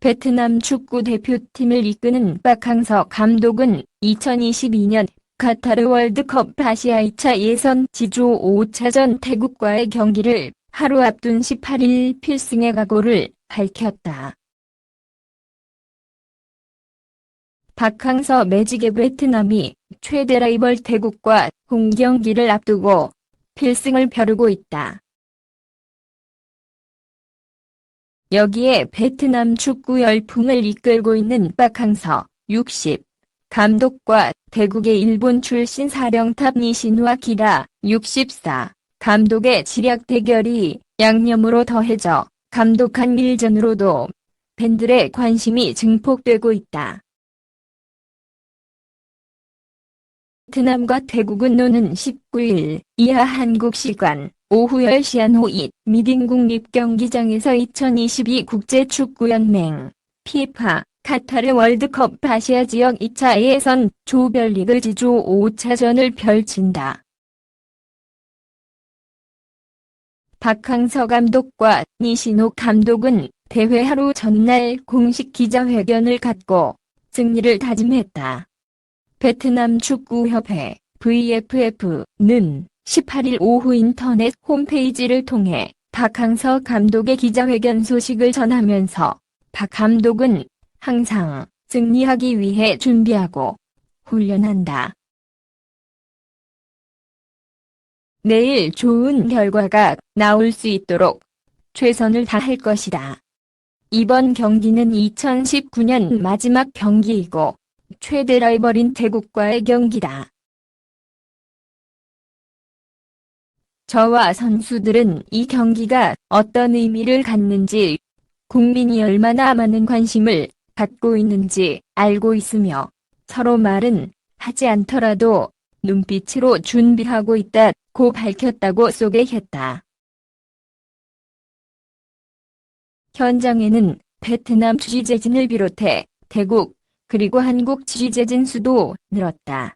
베트남 축구 대표팀을 이끄는 박항서 감독은 2022년 카타르 월드컵 아시아 2차 예선 지조 5차전 태국과의 경기를 하루 앞둔 18일 필승의 각오를 밝혔다. 박항서 매직의 베트남이 최대 라이벌 태국과 홈 경기를 앞두고 필승을 벼르고 있다. 여기에 베트남 축구 열풍을 이끌고 있는 박항서 60 감독과 대국의 일본 출신 사령탑 니신와 기라 64 감독의 지략 대결이 양념으로 더해져 감독한 밀전으로도 팬들의 관심이 증폭되고 있다. 베트남과 태국은 노는 19일 이하 한국 시간 오후 10시 한호잇 미딩 국립경기장에서 2022 국제축구연맹 피파 카타르 월드컵 아시아 지역 2차 예선 조별리그 지조 5차전을 펼친다. 박항서 감독과 니신호 감독은 대회 하루 전날 공식 기자회견을 갖고 승리를 다짐했다. 베트남 축구협회 VFF는 18일 오후 인터넷 홈페이지를 통해 박항서 감독의 기자회견 소식을 전하면서 박 감독은 항상 승리하기 위해 준비하고 훈련한다. 내일 좋은 결과가 나올 수 있도록 최선을 다할 것이다. 이번 경기는 2019년 마지막 경기이고 최대 라이벌인 태국과의 경기다. 저와 선수들은 이 경기가 어떤 의미를 갖는지, 국민이 얼마나 많은 관심을 갖고 있는지 알고 있으며 서로 말은 하지 않더라도 눈빛으로 준비하고 있다고 밝혔다고 소개했다. 현장에는 베트남 취재진을 비롯해 태국, 그리고 한국 취재진 수도 늘었다.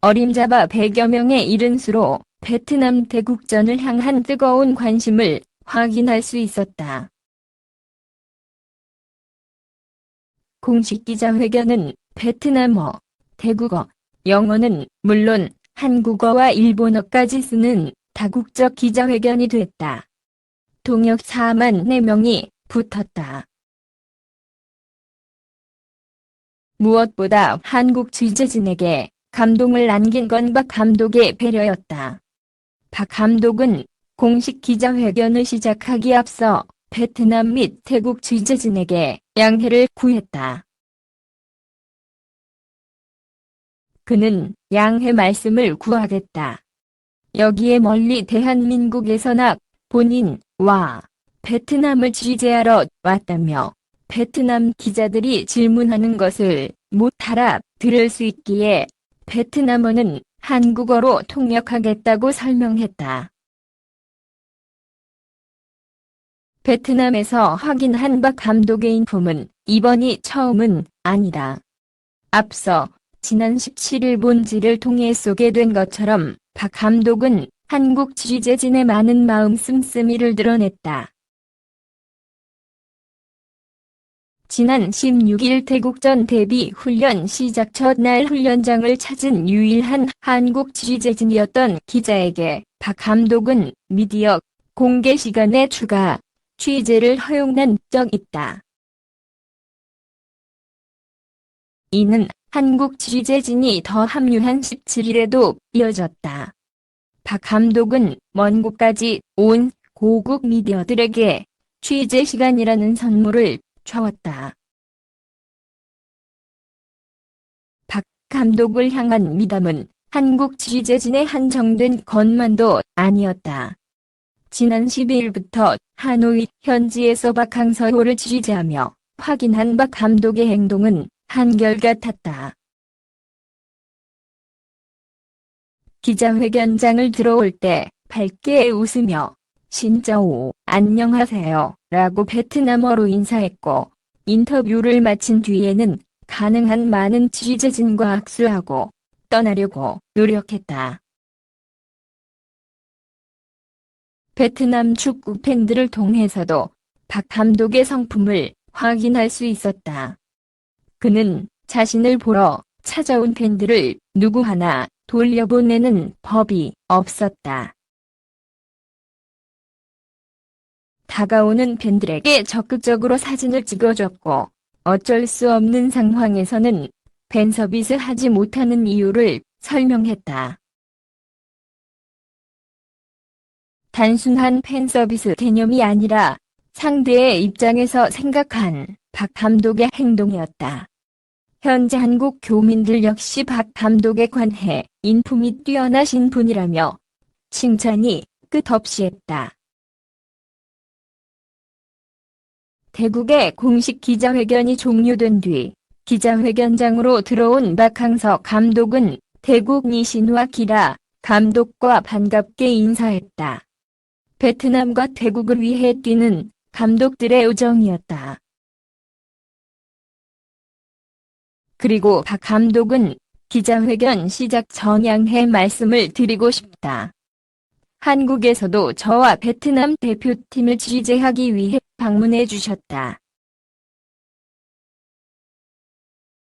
어림잡아 100여 명에 이른 수로 베트남 대국전을 향한 뜨거운 관심을 확인할 수 있었다. 공식 기자회견은 베트남어, 태국어, 영어는 물론 한국어와 일본어까지 쓰는 다국적 기자회견이 됐다. 동역 4만 4명이 붙었다. 무엇보다 한국 취재진에게 감동을 안긴 건 박 감독의 배려였다. 박 감독은 공식 기자회견을 시작하기 앞서 베트남 및 태국 취재진에게 양해를 구했다. 그는 양해 말씀을 구하겠다. 여기에 멀리 대한민국에서나 본인와 베트남을 취재하러 왔다며 베트남 기자들이 질문하는 것을 못 알아 들을 수 있기에 베트남어는 한국어로 통역하겠다고 설명했다. 베트남에서 확인한 박 감독의 인품은 이번이 처음은 아니다. 앞서 지난 17일 본지를 통해 소개된 것처럼 박 감독은 한국 취재진의 많은 마음 씀씀이를 드러냈다. 지난 16일 태국전 대비 훈련 시작 첫날 훈련장을 찾은 유일한 한국 취재진이었던 기자에게 박 감독은 미디어 공개 시간에 추가 취재를 허용한 적 있다. 이는 한국 취재진이 더 합류한 17일에도 이어졌다. 박 감독은 먼 곳까지 온 고국 미디어들에게 취재 시간이라는 선물을 쳐왔다. 박 감독을 향한 미담은 한국 취재진의 한정된 것만도 아니었다. 지난 12일부터 하노이 현지에서 박항서호를 취재하며 확인한 박 감독의 행동은 한결같았다. 기자회견장을 들어올 때 밝게 웃으며 신짜오 안녕하세요 라고 베트남어로 인사했고 인터뷰를 마친 뒤에는 가능한 많은 취재진과 악수하고 떠나려고 노력했다. 베트남 축구 팬들을 통해서도 박 감독의 성품을 확인할 수 있었다. 그는 자신을 보러 찾아온 팬들을 누구 하나 돌려보내는 법이 없었다. 다가오는 팬들에게 적극적으로 사진을 찍어줬고 어쩔 수 없는 상황에서는 팬 서비스 하지 못하는 이유를 설명했다. 단순한 팬 서비스 개념이 아니라 상대의 입장에서 생각한 박 감독의 행동이었다. 현재 한국 교민들 역시 박 감독에 관해 인품이 뛰어나신 분이라며 칭찬이 끝없이 했다. 대국의 공식 기자회견이 종료된 뒤 기자회견장으로 들어온 박항서 감독은 대국 니신와 기라 감독과 반갑게 인사했다. 베트남과 대국을 위해 뛰는 감독들의 우정이었다. 그리고 박 감독은 기자회견 시작 전향해 말씀을 드리고 싶다. 한국에서도 저와 베트남 대표팀을 취재하기 위해 방문해 주셨다.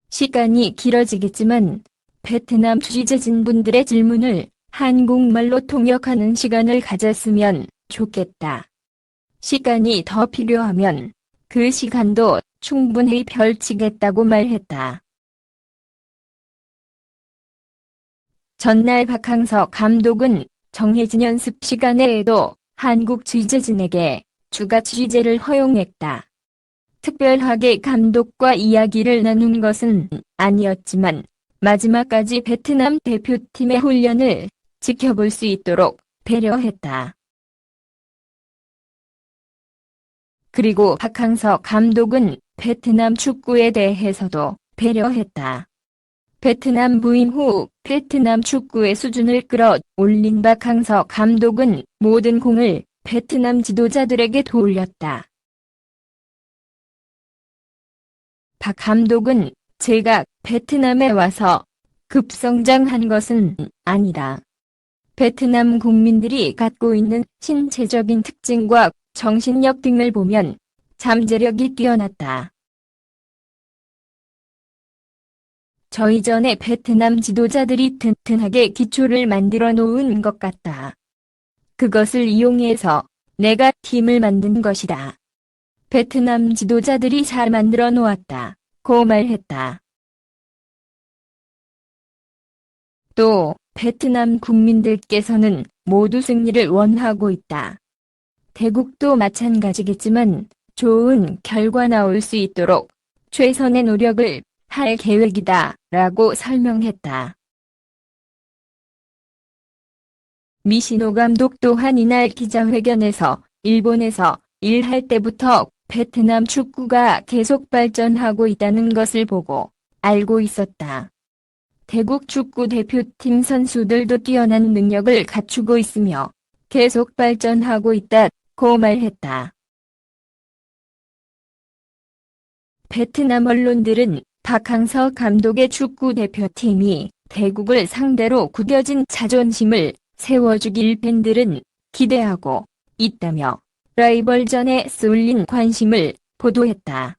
시간이 길어지겠지만 베트남 취재진 분들의 질문을 한국말로 통역하는 시간을 가졌으면 좋겠다. 시간이 더 필요하면 그 시간도 충분히 펼치겠다고 말했다. 전날 박항서 감독은 정해진 연습 시간에도 한국 취재진에게 추가 취재를 허용했다. 특별하게 감독과 이야기를 나눈 것은 아니었지만 마지막까지 베트남 대표팀의 훈련을 지켜볼 수 있도록 배려했다. 그리고 박항서 감독은 베트남 축구에 대해서도 배려했다. 베트남 부임 후 베트남 축구의 수준을 끌어올린 박항서 감독은 모든 공을 베트남 지도자들에게 돌렸다. 박 감독은 제가 베트남에 와서 급성장한 것은 아니라 베트남 국민들이 갖고 있는 신체적인 특징과 정신력 등을 보면 잠재력이 뛰어났다. 저희 전에 베트남 지도자들이 튼튼하게 기초를 만들어 놓은 것 같다. 그것을 이용해서 내가 팀을 만든 것이다. 베트남 지도자들이 잘 만들어 놓았다. 고 말했다. 또 베트남 국민들께서는 모두 승리를 원하고 있다. 대국도 마찬가지겠지만 좋은 결과 나올 수 있도록 최선의 노력을 할 계획이다 라고 설명했다. 미시노 감독 또한 이날 기자회견에서 일본에서 일할 때부터 베트남 축구가 계속 발전하고 있다는 것을 보고 알고 있었다. 대국 축구 대표팀 선수들도 뛰어난 능력을 갖추고 있으며 계속 발전하고 있다고 말했다. 베트남 언론들은 박항서 감독의 축구 대표팀이 대국을 상대로 구겨진 자존심을 세워주길 팬들은 기대하고 있다며 라이벌전에 쏠린 관심을 보도했다.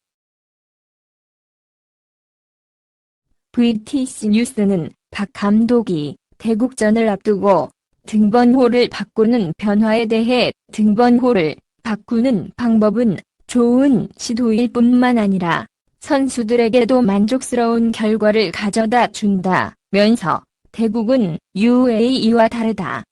VTC 뉴스는 박 감독이 대국전을 앞두고 등번호를 바꾸는 변화에 대해 등번호를 바꾸는 방법은 좋은 시도일 뿐만 아니라 선수들에게도 만족스러운 결과를 가져다 준다면서 대국은 UAE와 다르다.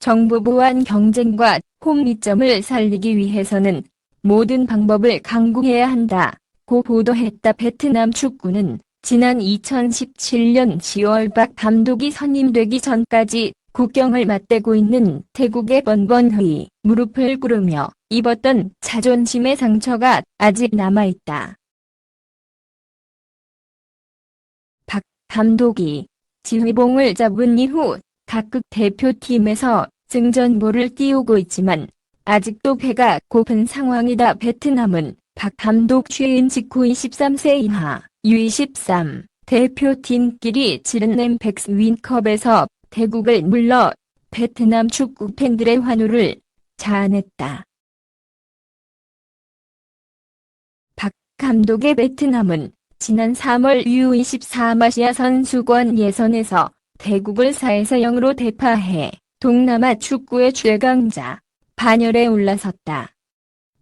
정부 보안 경쟁과 홈리점을 살리기 위해서는 모든 방법을 강구해야 한다. 고 보도했다. 베트남 축구는 지난 2017년 10월 박 감독이 선임되기 전까지 국경을 맞대고 있는 태국의 번번의 무릎을 꿇으며 입었던 자존심의 상처가 아직 남아있다. 감독이 지휘봉을 잡은 이후 각극 대표팀에서 승전보를 띄우고 있지만 아직도 배가 고픈 상황이다. 베트남은 박 감독 취임 직후 23세 이하 U23 대표팀끼리 치른 엠팩스 윈컵에서 대국을 물러 베트남 축구 팬들의 환호를 자아냈다. 감독의 베트남은 지난 3월 U24 아시아 선수권 예선에서 대국을 4에서 0으로 대파해 동남아 축구의 최강자 반열에 올라섰다.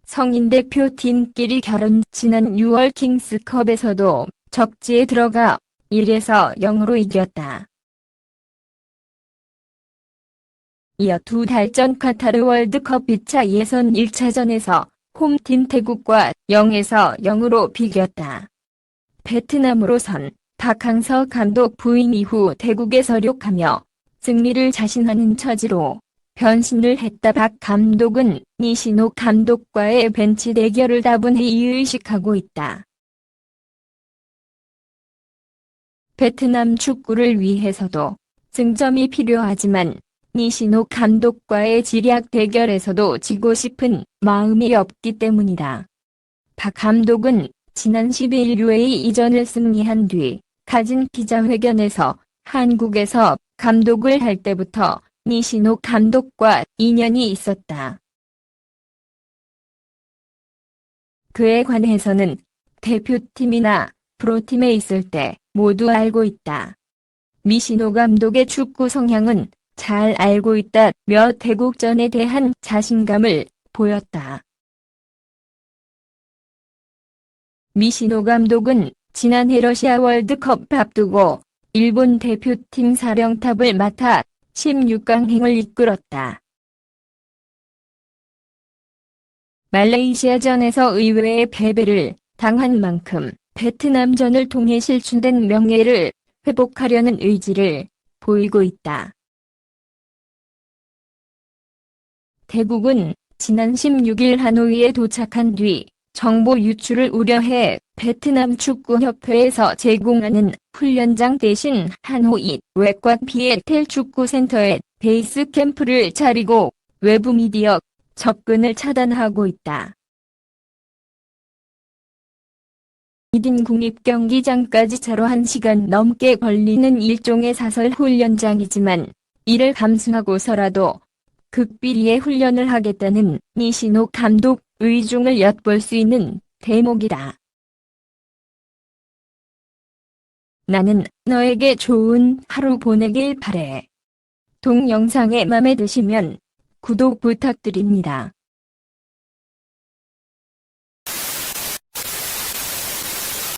성인 대표팀끼리 결혼 지난 6월 킹스컵에서도 적지에 들어가 1에서 0으로 이겼다. 이어 두 달 전 카타르 월드컵 2차 예선 1차전에서 홈팀 태국과 0에서 0으로 비겼다. 베트남으로선 박항서 감독 부임 이후 태국에 서력하며 승리를 자신하는 처지로 변신을 했다. 박 감독은 니시노 감독과의 벤치 대결을 다분히 의식하고 있다. 베트남 축구를 위해서도 승점이 필요하지만 니시노 감독과의 지략 대결에서도 지고 싶은 마음이 없기 때문이다. 박 감독은 지난 12일 UAE 이전을 승리한 뒤 가진 기자회견에서 한국에서 감독을 할 때부터 니시노 감독과 인연이 있었다. 그에 관해서는 대표팀이나 프로팀에 있을 때 모두 알고 있다. 미시노 감독의 축구 성향은 잘 알고 있다. 며 대국전에 대한 자신감을 보였다. 미시노 감독은 지난해 러시아 월드컵 앞두고 일본 대표팀 사령탑을 맡아 16강행을 이끌었다. 말레이시아전에서 의외의 패배를 당한 만큼 베트남전을 통해 실추된 명예를 회복하려는 의지를 보이고 있다. 대국은 지난 16일 하노이에 도착한 뒤 정보 유출을 우려해 베트남 축구협회에서 제공하는 훈련장 대신 하노이 외곽 비에텔 축구센터에 베이스 캠프를 차리고 외부 미디어 접근을 차단하고 있다. 이딘 국립경기장까지 차로 1시간 넘게 걸리는 일종의 사설 훈련장이지만 이를 감수하고서라도 극비리의 훈련을 하겠다는 니시노 감독 의중을 엿볼 수 있는 대목이다. 나는 너에게 좋은 하루 보내길 바래. 동영상에 맘에 드시면 구독 부탁드립니다.